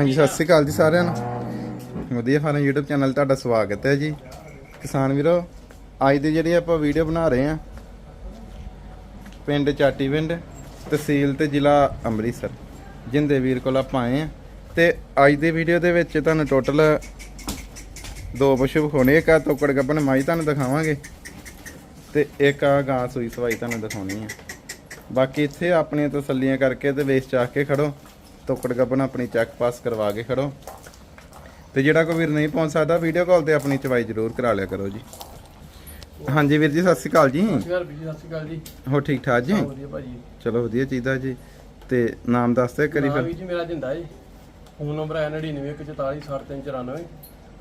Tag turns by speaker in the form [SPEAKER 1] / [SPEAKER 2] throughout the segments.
[SPEAKER 1] ਹਾਂਜੀ ਸਤਿ ਸ੍ਰੀ ਅਕਾਲ ਜੀ ਸਾਰਿਆਂ ਨੂੰ। ਵਧੀਆ ਫਾਰਮ YouTube ਚੈਨਲ ਤੁਹਾਡਾ ਸਵਾਗਤ ਹੈ ਜੀ। ਕਿਸਾਨ ਵੀਰੋ, ਅੱਜ ਦੀ ਜਿਹੜੀ ਆਪਾਂ ਵੀਡੀਓ ਬਣਾ ਰਹੇ ਆ ਪਿੰਡ ਚਾਟੀ ਪਿੰਡ, ਤਹਿਸੀਲ ਤੇ ਜ਼ਿਲ੍ਹਾ ਅੰਮ੍ਰਿਤਸਰ, ਜਿੰਦੇ ਵੀਰ ਕੋਲ ਆਪਾਂ ਆਏ ਆ ਤੇ ਅੱਜ ਦੀ ਵੀਡੀਓ ਦੇ ਵਿੱਚ ਤੁਹਾਨੂੰ ਟੋਟਲ ਦੋ ਪਸ਼ੂ ਵਿਖਾਉਣੇ, ਇੱਕ ਆ ਤੋਕੜ ਗੱਬਨ ਮਾਈ ਤੁਹਾਨੂੰ ਦਿਖਾਵਾਂਗੇ। ਤੇ ਇੱਕ ਆ ਗਾਂ ਸੂਈ ਸਵਾਈ ਤੁਹਾਨੂੰ ਦਿਖਾਉਣੀ ਆ। ਬਾਕੀ ਇੱਥੇ ਆਪਣੀਆਂ ਤਸੱਲੀਆਂ ਕਰਕੇ ਤੇ ਵੇਚ ਚਾਹ ਕੇ ਖੜੋ। ਤੋਕੜ ਗੱਬਨ ਆਪਣੀ ਚੈੱਕ ਪਾਸ ਕਰਵਾ ਕੇ ਖੜੋ। ਤੇ ਜਿਹੜਾ ਕੋਈ ਵੀਰ ਨਹੀਂ ਪਹੁੰਚ ਸਕਦਾ ਵੀਡੀਓ ਕਾਲ ਤੇ ਆਪਣੀ ਚਵਾਈ ਜ਼ਰੂਰ ਕਰਾ ਲਿਆ ਕਰੋ ਜੀ। ਹਾਂਜੀ ਵੀਰ ਜੀ ਸਤਿ ਸ਼੍ਰੀ ਅਕਾਲ ਜੀ।
[SPEAKER 2] ਸਤਿ ਸ਼੍ਰੀ ਅਕਾਲ ਵੀਰ ਜੀ ਸਤਿ ਸ਼੍ਰੀ ਅਕਾਲ ਜੀ।
[SPEAKER 1] ਹੋ ਠੀਕ ਠਾਕ ਜੀ?
[SPEAKER 2] ਹਾਂ, ਵਧੀਆ ਭਾਜੀ।
[SPEAKER 1] ਚਲੋ ਵਧੀਆ ਚਾਹੀਦਾ ਜੀ। ਤੇ ਨਾਮ ਦੱਸ ਦਿਓ ਕਰੀ ਫਿਰ।
[SPEAKER 2] ਜੀ ਮੇਰਾ ਜਿੰਦਾ ਜੀ। ਫੋਨ ਨੰਬਰ ਹੈ 9914467394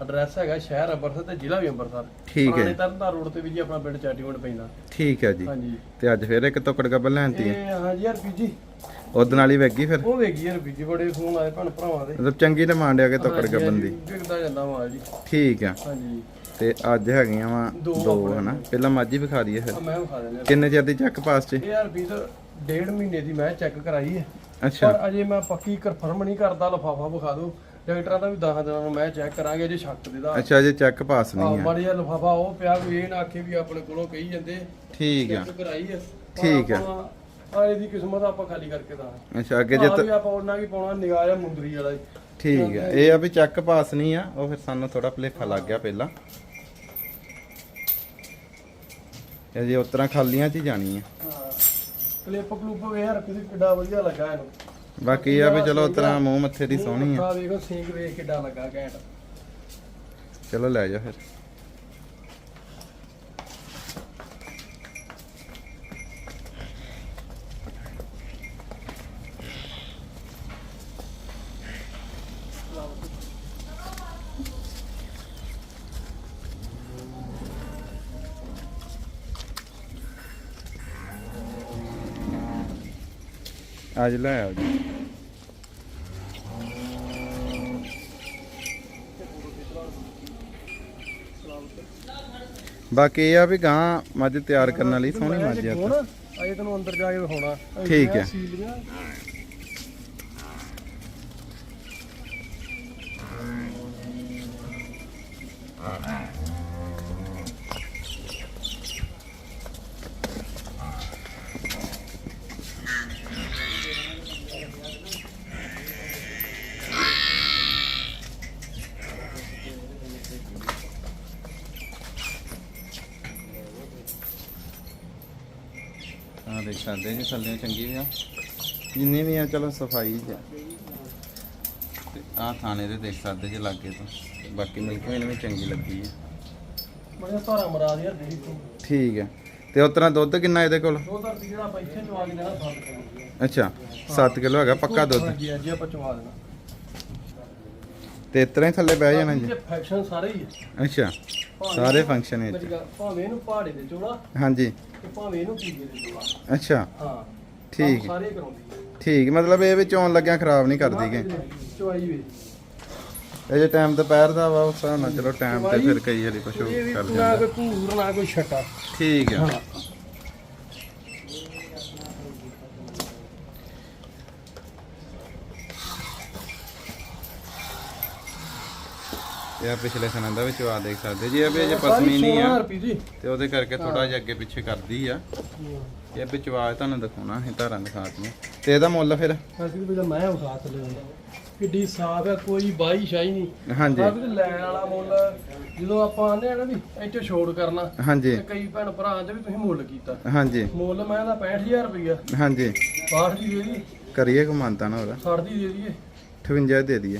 [SPEAKER 2] ਐਡਰੈਸ ਹੈਗਾ ਸ਼ਹਿਰ ਅੰਮ੍ਰਿਤਸਰ ਤੇ ਜ਼ਿਲ੍ਹਾ ਵੀ ਅੰਮ੍ਰਿਤਸਰ।
[SPEAKER 1] ਠੀਕ ਹੈ।
[SPEAKER 2] ਤਰਨਤਾਰਨ ਰੋਡ ਤੇ ਵੀ ਜੀ ਆਪਣਾ ਪਿੰਡ ਚਾਟੀਵੰਡ ਪੈਂਦਾ।
[SPEAKER 1] ਠੀਕ ਹੈ ਜੀ।
[SPEAKER 2] ਹਾਂਜੀ।
[SPEAKER 1] ਤੇ ਅੱਜ ਫਿਰ ਇੱਕ ਤੋਕੜ ਗੱਬਨ ਲੈਣਤੀ ਹੈ।
[SPEAKER 2] ਇਹ ਹਾਂਜੀ ਯਾਰ ਵੀਰ ਜੀ
[SPEAKER 1] ਉਹਦੇ ਨਾਲ ਹੀ ਵੈਗੀ ਫਿਰ?
[SPEAKER 2] ਉਹ ਵੇਖੀ ਯਾਰ ਵੀਰ ਜੀ ਬੜੇ ਫੋਨ ਆਏ ਭੈਣ ਭਰਾਵਾਂ ਦੇ।
[SPEAKER 1] ਮਤਲਬ ਚੰਗੀ ਡਿਮਾਂਡ ਹੈ ਕਿ ਤੋਕੜ
[SPEAKER 2] ਹਾਂਜੀ,
[SPEAKER 1] ਗੱਬਨ ਦੀ
[SPEAKER 2] ਵਿਕਦਾ ਜਾਂਦਾ ਮਾਲ ਜੀ।
[SPEAKER 1] ਠੀਕ ਆ।
[SPEAKER 2] ਹਾਂਜੀ।
[SPEAKER 1] ਤੇ ਅੱਜ ਹੈਗੀਆਂ ਵਾ
[SPEAKER 2] ਦੋ
[SPEAKER 1] ਹਨਾ? ਪਹਿਲਾਂ ਮਾਝੀ ਵਿਖਾ ਦਈਏ
[SPEAKER 2] ਆ
[SPEAKER 1] ਫਿਰ
[SPEAKER 2] ਮੈਂ ਵਿਖਾ ਦਿੰਦਾ।
[SPEAKER 1] ਕਿੰਨੇ ਚਿਰ ਦੀ ਚੈੱਕ ਪਾਸ ਚ?
[SPEAKER 2] ਯਾਰ ਵੀਰ ਡੇਢ ਮਹੀਨੇ ਦੀ ਮੈਂ ਚੈੱਕ ਕਰਾਈ ਹੈ।
[SPEAKER 1] ਅੱਛਾ।
[SPEAKER 2] ਪਰ ਅਜੇ ਮੈਂ ਪੱਕੀ ਕਨਫਰਮ ਨਹੀਂ ਕਰਦਾ ਲਫਾਫਾ ਵਿਖਾ ਦਿਓ। ਡਾਕਟਰਾਂ ਦਾ ਵੀ 10 ਦਿਨਾਂ ਨੂੰ ਮੈਂ ਚੈੱਕ ਕਰਾਂਗੇ ਅਜੇ ਸ਼ੱਕ ਦੇ ਦਾ।
[SPEAKER 1] ਅੱਛਾ ਜੇ ਚੈੱਕ ਪਾਸ
[SPEAKER 2] ਆ
[SPEAKER 1] ਨਹੀਂ ਆ।
[SPEAKER 2] ਬੜੀ ਲਫਾਫਾ ਉਹ ਪਿਆ ਕੋਈ ਇਹ ਨਾ ਆਖੇ ਵੀ ਆਪਣੇ ਕੋਲੋਂ ਕਹੀ ਜਾਂਦੇ।
[SPEAKER 1] ਠੀਕ ਆ।
[SPEAKER 2] ਚੈੱਕ ਕਰਾਈ ਹੈ।
[SPEAKER 1] ਠੀਕ ਆ।
[SPEAKER 2] ਆ ਇਹਦੀ ਕਿਸਮਤ ਆਪਾਂ ਖਾਲੀ ਕਰਕੇ ਦਾ
[SPEAKER 1] ਅੱਛਾ ਅੱਗੇ ਜੇ
[SPEAKER 2] ਆ
[SPEAKER 1] ਤ-
[SPEAKER 2] ਵੀ ਆਪਾਂ ਉਹਨਾਂ ਕੀ ਪਾਉਣਾ ਨਿਗਾਹ ਜਾਂ ਮੁੰਦਰੀ ਵਾਲਾ ਹੀ।
[SPEAKER 1] ਠੀਕ ਆ ਇਹ ਆ ਵੀ ਚੈੱਕ ਪਾਸ ਨਹੀਂ ਆ ਉਹ ਫਿਰ ਸਾਨੂੰ ਥੋੜਾ ਭਲੇਖਾ ਲੱਗ ਗਿਆ ਪਹਿਲਾਂ। ਇਹ ਜੇ ਉਤਰਾ ਖਾਲੀਆਂ ਚ ਹੀ ਜਾਣੀ ਆ।
[SPEAKER 2] ਹਾਂ। ਕਲਿੱਪ ਕਲੂਪ ਵੇ ਯਾਰ ਕਿਤੇ ਕਿੱਡਾ ਵਧੀਆ ਲੱਗਾ ਇਹਨੂੰ।
[SPEAKER 1] ਬਾਕੀ ਆ ਵੀ ਚਲੋ ਉਤਰਾ ਮੂੰਹ ਮੱਥੇ ਦੀ ਸੋਹਣੀ ਆ।
[SPEAKER 2] ਆ ਵੇਖੋ ਸਿੰਗ ਵੇਖ ਕਿੱਡਾ ਲੱਗਾ ਘੈਂਟ।
[SPEAKER 1] ਚਲੋ ਲੈ ਜਾ ਫਿਰ। ਅੱਜ ਲੈ ਆਓ ਜੀ। ਬਾਕੀ ਇਹ ਆ ਵੀ ਗਾਂ ਮੱਝ ਤਿਆਰ ਕਰਨ ਵਾਲੀ ਸੋਹਣੀ ਮੱਝ ਆ।
[SPEAKER 2] ਹੁਣ ਅਜੇ ਤੈਨੂੰ ਅੰਦਰ ਜਾ ਕੇ ਵਿਖਾਉਣਾ
[SPEAKER 1] ਠੀਕ ਹੈ।
[SPEAKER 2] ਸੀਲੀਆਂ
[SPEAKER 1] ਆ ਦੇਖ ਸਕਦੇ ਜੀ ਥੱਲੇ ਚੰਗੀ ਆ। ਜਿੰਨੀ ਵੀ ਆ ਚਲੋ ਸਫ਼ਾਈ ਆ। ਤੇ ਆ ਥਾਣੇ ਦੇ ਦੇਖ ਸਕਦੇ ਜੀ ਲਾਗੇ ਤੋਂ। ਬਾਕੀ ਮਿਲਕ ਵੀ ਵੀ ਚੰਗੀ ਲੱਗੀ ਹੈ
[SPEAKER 2] ਬੜੀਆਂ ਧਾਰਾ ਮਰਾ ਯਾਰ ਦੇਖ ਤੂੰ
[SPEAKER 1] ਠੀਕ ਹੈ ਤੇ ਉਸ ਤਰ੍ਹਾਂ ਦੁੱਧ ਕਿੰਨਾ ਇਹਦੇ ਕੋਲ?
[SPEAKER 2] ਦੋ ਧਰਤੀ ਜਿਹੜਾ ਆਪਾਂ ਇੱਥੇ ਚਵਾ ਕੇ ਦੇਣਾ ਸੱਤ ਕਿਲੋ।
[SPEAKER 1] ਅੱਛਾ 7 ਕਿਲੋ ਹੈਗਾ ਪੱਕਾ ਦੁੱਧ।
[SPEAKER 2] ਹਾਂਜੀ ਅੱਜ ਆਪਾਂ ਚਵਾ ਦੇਣਾ।
[SPEAKER 1] ਤੇ ਹੀ ਥੱਲੇ ਬਹਿ ਜਾਣਾ ਜੀ।
[SPEAKER 2] ਫੈਕਸ਼ਨ ਸਾਰੇ ਹੀ ਹੈ
[SPEAKER 1] ਅੱਛਾ
[SPEAKER 2] ਭਾਵੇਂ
[SPEAKER 1] ਸਾਰੇ ਫੰਕਸ਼ਨ ਵਿੱਚ।
[SPEAKER 2] ਮੇਰੀ ਗੱਲ, ਭਾਵੇਂ ਇਹਨੂੰ ਪਹਾੜੇ ਦੇ ਚੋਲਾ
[SPEAKER 1] ਹਾਂਜੀ।
[SPEAKER 2] ਤੇ ਭਾਵੇਂ ਇਹਨੂੰ ਪੀਏ ਦੇ ਚੋਲਾ
[SPEAKER 1] ਅੱਛਾ।
[SPEAKER 2] ਹਾਂ।
[SPEAKER 1] ਠੀਕ।
[SPEAKER 2] ਕੰਮ ਸਾਰੇ ਕਰਾਉਂਦੀ ਹੈ
[SPEAKER 1] ਠੀਕ ਮਤਲਬ ਇਹ ਵਿੱਚ ਆਉਣ ਲੱਗਿਆ ਖਰਾਬ ਨਹੀਂ ਕਰਦੀ ਕਿ
[SPEAKER 2] ਚਵਾਈ ਵੇ
[SPEAKER 1] ਇਹ ਜੇ ਟਾਈਮ ਦੁਪਹਿਰ ਦਾ ਵਾ ਉਸ ਹਿਸਾਬ ਨਾਲ ਚਲੋ ਟਾਈਮ ਤੇ ਫਿਰ ਕਈ ਵਾਰੀ ਪਸ਼ੂ
[SPEAKER 2] ਇਹ ਵੀ
[SPEAKER 1] ਕਰ
[SPEAKER 2] ਨਾ
[SPEAKER 1] ਜਾਂਦਾ।
[SPEAKER 2] ਕੋਈ ਭੂਰ ਨਾ ਕੋਈ ਛੱਟਾ।
[SPEAKER 1] ਠੀਕ ਆ। ਇਹ ਆ ਪਿਛਲੇ ਸਨਾਂ ਦਾ ਵਿੱਚ ਆ ਦੇਖ ਸਕਦੇ ਜੀ ਇਹ ਵੀ ਜੇ ਪਸਮੀ ਨਹੀਂ ਆ। ਤੇ ਉਹਦੇ ਕਰਕੇ ਥੋੜਾ ਜਿਹਾ ਅੱਗੇ ਪਿੱਛੇ ਕਰਦੀ ਆ। ਇਹ ਵਿੱਚ ਆਵਾਜ਼ ਤੁਹਾਨੂੰ ਦਿਖਾਉਣਾ ਹੈ ਧਾਰਾਂ ਦਿਖਾਤੀਆਂ ਤੇ ਇਹਦਾ ਮੁੱਲ ਫਿਰ?
[SPEAKER 2] ਅਸੀਂ ਵੀ ਤਾਂ ਮੈਂ ਉਠਾ ਤ ਕਿੱਡੀ ਸਾਫ਼ ਹੈ ਕੋਈ ਬਾਈ ਸ਼ਾਈ ਨਹੀਂ।
[SPEAKER 1] ਹਾਂਜੀ।
[SPEAKER 2] ਆ ਵੀ ਲੈਣ ਵਾਲਾ ਮੁੱਲ ਜਦੋਂ ਆਪਾਂ ਆਂਦੇ ਆ ਨਾ ਵੀ ਇੱਥੇ ਛੋੜ ਕਰਨਾ
[SPEAKER 1] ਹਾਂਜੀ।
[SPEAKER 2] ਤੇ ਕਈ ਭੈਣ ਭਰਾ ਆਂਦੇ ਵੀ ਤੁਸੀਂ ਮੁੱਲ ਕੀਤਾ।
[SPEAKER 1] ਹਾਂਜੀ।
[SPEAKER 2] ਮੁੱਲ ਮੈਂ ਦਾ 65000 ਰੁਪਇਆ
[SPEAKER 1] ਹਾਂਜੀ।
[SPEAKER 2] 62 ਦੀ ਦੇ ਦੀ
[SPEAKER 1] ਕਰੀਏ ਕਮਾਨਤਾ ਨਾ ਉਹਦਾ।
[SPEAKER 2] 60 ਦੀ ਦੇ ਦਈਏ।
[SPEAKER 1] 58 ਦੇ ਦਈਏ।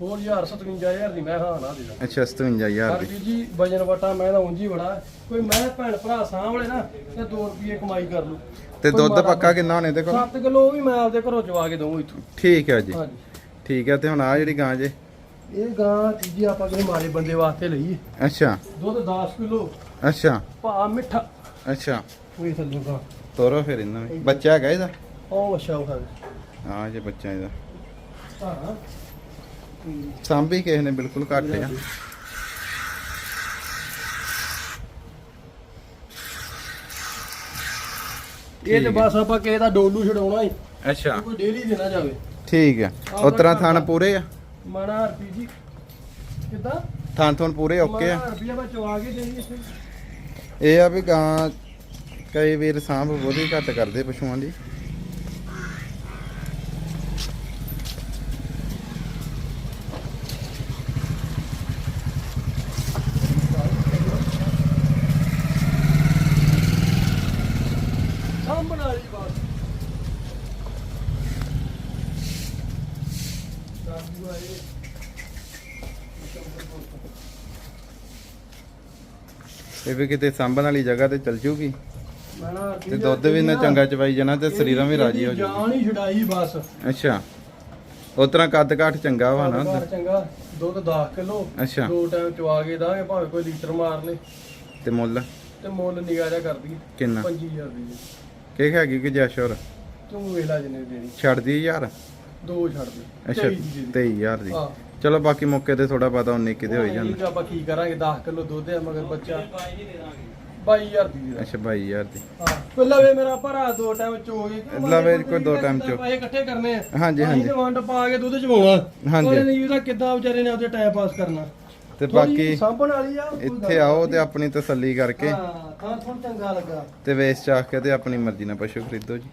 [SPEAKER 2] ਹੋਰ 1000 57000 ਦੀ ਮੈਂ ਹਾਂ ਨਾ ਦੇ ਦਾਂ
[SPEAKER 1] ਅੱਛਾ 57000
[SPEAKER 2] ਪਰ
[SPEAKER 1] ਦੀ।
[SPEAKER 2] ਵੀ ਜੀ ਵਜਨ ਵਟਾ ਮੈਂ ਤਾਂ ਉਂਝ ਹੀ ਬੜਾ। ਕੋਈ ਮੈਂ ਭੈਣ ਭਰਾ ਸਾਹਮਣੇ ਨਾ ਤੇ 2 ਰੁਪਏ ਕਮਾਈ ਕਰ ਲੂ
[SPEAKER 1] ਤੇ ਦੁੱਧ ਪੱਕਾ ਕਿੰਨਾ ਹੋਣੇ ਤੇ ਕੋਲ
[SPEAKER 2] 7 ਕਿਲੋ ਵੀ ਮੈਂ ਆਪਦੇ ਘਰੋਂ ਚਵਾ ਕੇ ਦਊਂ ਇੱਥੋਂ।
[SPEAKER 1] ਠੀਕ ਹੈ ਜੀ।
[SPEAKER 2] ਹਾਂਜੀ।
[SPEAKER 1] ਠੀਕ ਹੈ ਤੇ ਹੁਣ ਆ ਜਿਹੜੀ ਗਾਂ ਜੇ?
[SPEAKER 2] ਇਹ ਗਾਂ ਜੀ ਆਪਾਂ ਕਿਸੇ ਮਾਰੇ ਬੰਦੇ ਵਾਸਤੇ ਲਈ
[SPEAKER 1] ਅੱਛਾ।
[SPEAKER 2] ਦੁੱਧ 10 ਕਿਲੋ।
[SPEAKER 1] ਅੱਛਾ।
[SPEAKER 2] ਭਾ ਮਿੱਠਾ।
[SPEAKER 1] ਅੱਛਾ।
[SPEAKER 2] ਕੋਈ ਥੱਲੇ ਗਾਂ।
[SPEAKER 1] ਤੋਰੋ ਫਿਰ ਇਹਨਾਂ ਨੂੰ ਬੱਚਾ ਹੈਗਾ ਇਹਦਾ?
[SPEAKER 2] ਉਹ ਅੱਛਾ ਉਹ
[SPEAKER 1] ਹਾਂ ਜੇ ਬੱਚਾ ਇਹਦਾ।
[SPEAKER 2] ਹਾਂ।
[SPEAKER 1] ਸਾਂਭੀ ਕਿਸੇ ਨੇ ਬਿਲਕੁਲ ਘੱਟ ਆ
[SPEAKER 2] ਇਹ ਤੇ ਬਸ ਆਪਾਂ ਕਿਸੇ ਦਾ ਡੋਲੂ ਛਡਾਉਣਾ ਹੀ
[SPEAKER 1] ਅੱਛਾ।
[SPEAKER 2] ਕੋਈ ਡੇਲੀ ਦੇਣਾ ਜਾਵੇ।
[SPEAKER 1] ਠੀਕ ਹੈ। ਉਤਰਾ ਥਾਨ ਪੂਰੇ ਆ?
[SPEAKER 2] ਮਾਣਾ ਹਰਪੀ ਜੀ। ਕਿੱਦਾਂ?
[SPEAKER 1] ਥਾਂ ਥੋਂ ਪੂਰੇ ਓਕੇ ਆ?
[SPEAKER 2] ਹਰਪੀ ਆਪਾਂ ਚਵਾ ਕੇ ਦੇਣੀ ਇੱਥੇ
[SPEAKER 1] ਇਹ ਆ ਵੀ ਗਾਂ ਕਈ ਵੀਰ ਸਾਂਭ ਬਹੁਤੀ ਘੱਟ ਕਰਦੇ ਪਸ਼ੂਆਂ ਦੀ
[SPEAKER 2] ਸਾਂਭਣ ਵਾਲੀ ਬਾਤ
[SPEAKER 1] ਇਹ ਵੀ ਕਿਤੇ ਸਾਂਭਣ ਵਾਲੀ ਜਗ੍ਹਾ ਤੇ ਚੱਲ ਜੂਗੀ? ਤੇ ਦੁੱਧ ਵੀ ਨਾ ਚੰਗਾ ਚਵਾਈ ਜਾਣਾ ਤੇ ਸਰੀਰਾਂ ਵੀ ਰਾਜੀ ਹੋ ਜਾਊ
[SPEAKER 2] ਜਾਨ ਹੀ ਛਡਾਈ ਬਸ।
[SPEAKER 1] ਅੱਛਾ। ਉਸ ਤਰ੍ਹਾਂ ਕੱਦ ਕਾਠ ਚੰਗਾ ਵਾ ਨਾ
[SPEAKER 2] ਘਰ ਚੰਗਾ ਦੁੱਧ 10 ਕਿਲੋ
[SPEAKER 1] ਅੱਛਾ।
[SPEAKER 2] ਦੋ ਟਾਈਮ ਚਵਾ ਕੇ ਦਾਂਗੇ ਭਾਵੇਂ ਕੋਈ ਲੀਟਰ ਮਾਰ ਲੇ।
[SPEAKER 1] ਤੇ ਮੁੱਲ?
[SPEAKER 2] ਤੇ ਮੁੱਲ ਨਿਗਾਹ ਜਾ ਕਰਦੀ।
[SPEAKER 1] ਕਿੰਨਾ?
[SPEAKER 2] 25000 ਦੀ। ਜੀ।
[SPEAKER 1] ਕੀ ਹੈਗੀ ਕਿ ਜੈਸ਼ੋਰ
[SPEAKER 2] ਤੂੰ ਵੇਲਾ ਜਨੇ ਦੇਣੀ।
[SPEAKER 1] ਛੱਡਦੀ ਯਾਰ
[SPEAKER 2] ਦੋ ਛੱਡ ਦੇ।
[SPEAKER 1] ਅੱਛਾ
[SPEAKER 2] ਤੇਈ ਦੀ ਦੇ। ਦੇ।
[SPEAKER 1] 23000 ਦੀ।
[SPEAKER 2] ਹਾਂ।
[SPEAKER 1] ਚਲੋ ਬਾਕੀ ਮੌਕੇ ਤੇ ਥੋੜਾ ਪਤਾ 19 ਕਿਤੇ ਹੋ ਹੀ
[SPEAKER 2] ਇਹ
[SPEAKER 1] ਜਾਂਦਾ
[SPEAKER 2] ਤਾਂ ਆਪਾਂ ਕੀ ਕਰਾਂਗੇ? 10 ਕਿਲੋ ਦੁੱਧ ਹੈ ਮਗਰ ਬੱਚਾ। 22000 ਦੀ
[SPEAKER 1] ਅੱਛਾ 22000 ਦੀ।
[SPEAKER 2] ਹਾਂ ਪਹਿਲਾਂ ਵੇ ਮੇਰਾ ਭਰਾ ਦੋ ਟਾਈਮ ਚੋਗੇ
[SPEAKER 1] ਲਵੇ ਕੋਈ ਦੋ time ਚੋ।
[SPEAKER 2] ਪੈਸੇ ਇਕੱਠੇ ਕਰਨੇ ਆ।
[SPEAKER 1] ਹਾਂਜੀ ਹਾਂਜੀ।
[SPEAKER 2] ਅਸੀਂ ਵੰਡ ਪਾ ਕੇ ਦੁੱਧ ਚਵਾਉਣਾ।
[SPEAKER 1] ਹਾਂਜੀ।
[SPEAKER 2] ਉਹਨੇ ਨਹੀਂ ਉਹਦਾ ਕਿੱਦਾਂ ਵਿਚਾਰੇ ਨੇ ਉਹਦੇ ਟਾਈਮ ਪਾਸ ਕਰਨਾ।
[SPEAKER 1] ਤੇ
[SPEAKER 2] ਥੋੜ੍ਹੀ
[SPEAKER 1] ਬਾਕੀ
[SPEAKER 2] ਸਾਂਭਣ ਵਾਲੀ ਆ ਕੋਈ
[SPEAKER 1] ਇੱਥੇ ਆਓ ਤੇ। ਆਪਣੀ ਤਸੱਲੀ ਕਰਕੇ।
[SPEAKER 2] ਹਾਂ ਤਾਂ ਥੋੜਾ ਚੰਗਾ ਲੱਗਾ।
[SPEAKER 1] ਤੇ ਵੇਚ ਚਾਖ ਕੇ ਤੇ ਆਪਣੀ ਮਰਜ਼ੀ ਨਾਲ ਪਸ਼ੂ ਖਰੀਦੋ ਜੀ।